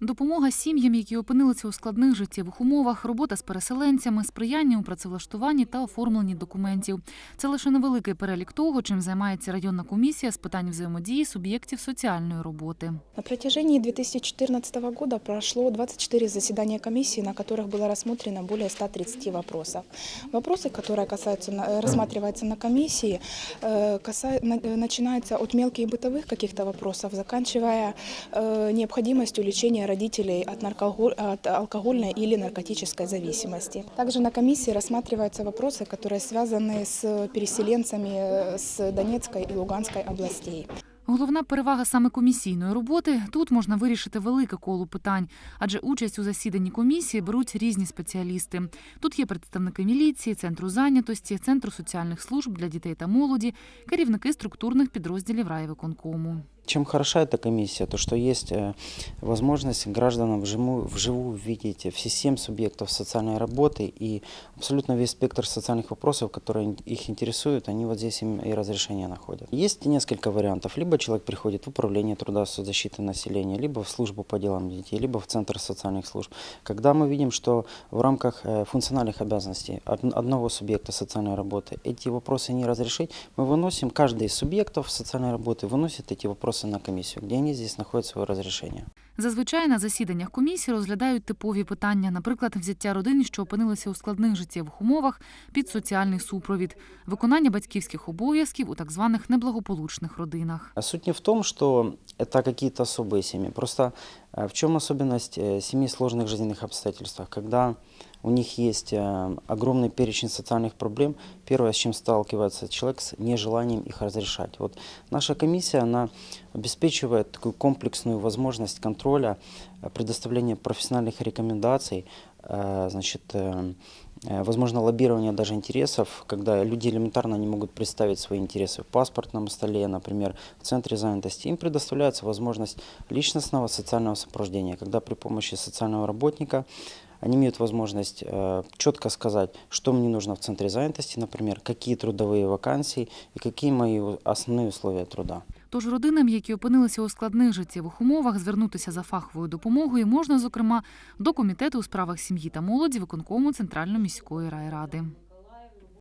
Допомога сім'ям, які опинилися у складних життєвих умовах, робота з переселенцями, сприяння у працевлаштуванні та оформленні документів. Це лише невеликий перелік того, чим займається районна комісія з питань взаємодії суб'єктів соціальної роботи. На протяжении 2014 года прошло 24 заседания комиссии, на которых было рассмотрено более 130 вопросов. Вопросы, которые касаются, на- рассматриваются на комиссии, э, каса- на- э, начинаются от мелких бытовых каких-то вопросов, заканчивая э, необходимостью лечения родителей от, наркого- от алкогольной или наркотической зависимости. Также на комиссии рассматриваются вопросы, которые связаны с переселенцами э, с Донецкой и Луганской областей. Головна перевага саме комісійної роботи тут можна вирішити велике коло питань, адже участь у засіданні комісії беруть різні спеціалісти. Тут є представники міліції, центру зайнятості, центру соціальних служб для дітей та молоді, керівники структурних підрозділів райвиконкому. Чем хороша эта комиссия, то что есть э, возможность гражданам вживую, вживую видеть все семь субъектов социальной работы и абсолютно весь спектр социальных вопросов, которые их интересуют, они вот здесь им и разрешение находят. Есть несколько вариантов. Либо человек приходит в управление труда соцзащиты населения, либо в службу по делам детей, либо в центр социальных служб. Когда мы видим, что в рамках э, функциональных обязанностей од- одного субъекта социальной работы эти вопросы не разрешить, мы выносим, каждый из субъектов социальной работы выносит эти вопросы на комиссию, где они здесь находят свое разрешение. Зазвичай на засіданнях комісії розглядають типові питання, наприклад, взяття родин, що опинилися у складних життєвих умовах під соціальний супровід, виконання батьківських обов'язків у так званих неблагополучних родинах. А суть не в том, что это какие-то особые семьи. Просто э, в чем особенность э, семьи в сложных жизненных обстоятельствах? Когда у них есть э, огромный перечень социальных проблем, первое, с чем сталкивается человек, с нежеланием их разрешать. Вот наша комиссия, она обеспечивает такую комплексную возможность контроля, э, предоставления профессиональных рекомендаций, э, значит, э, возможно, лоббирование даже интересов, когда люди элементарно не могут представить свои интересы в паспортном столе, например, в центре занятости. Им предоставляется возможность личностного социального сопровождения, когда при помощи социального работника они имеют возможность э, четко сказать, что мне нужно в центре занятости, например, какие трудовые вакансии и какие мои основные условия труда. Тож родинам, які опинилися у складних життєвих умовах, звернутися за фаховою допомогою можна, зокрема, до комітету у справах сім'ї та молоді виконкому Центральної міської райради.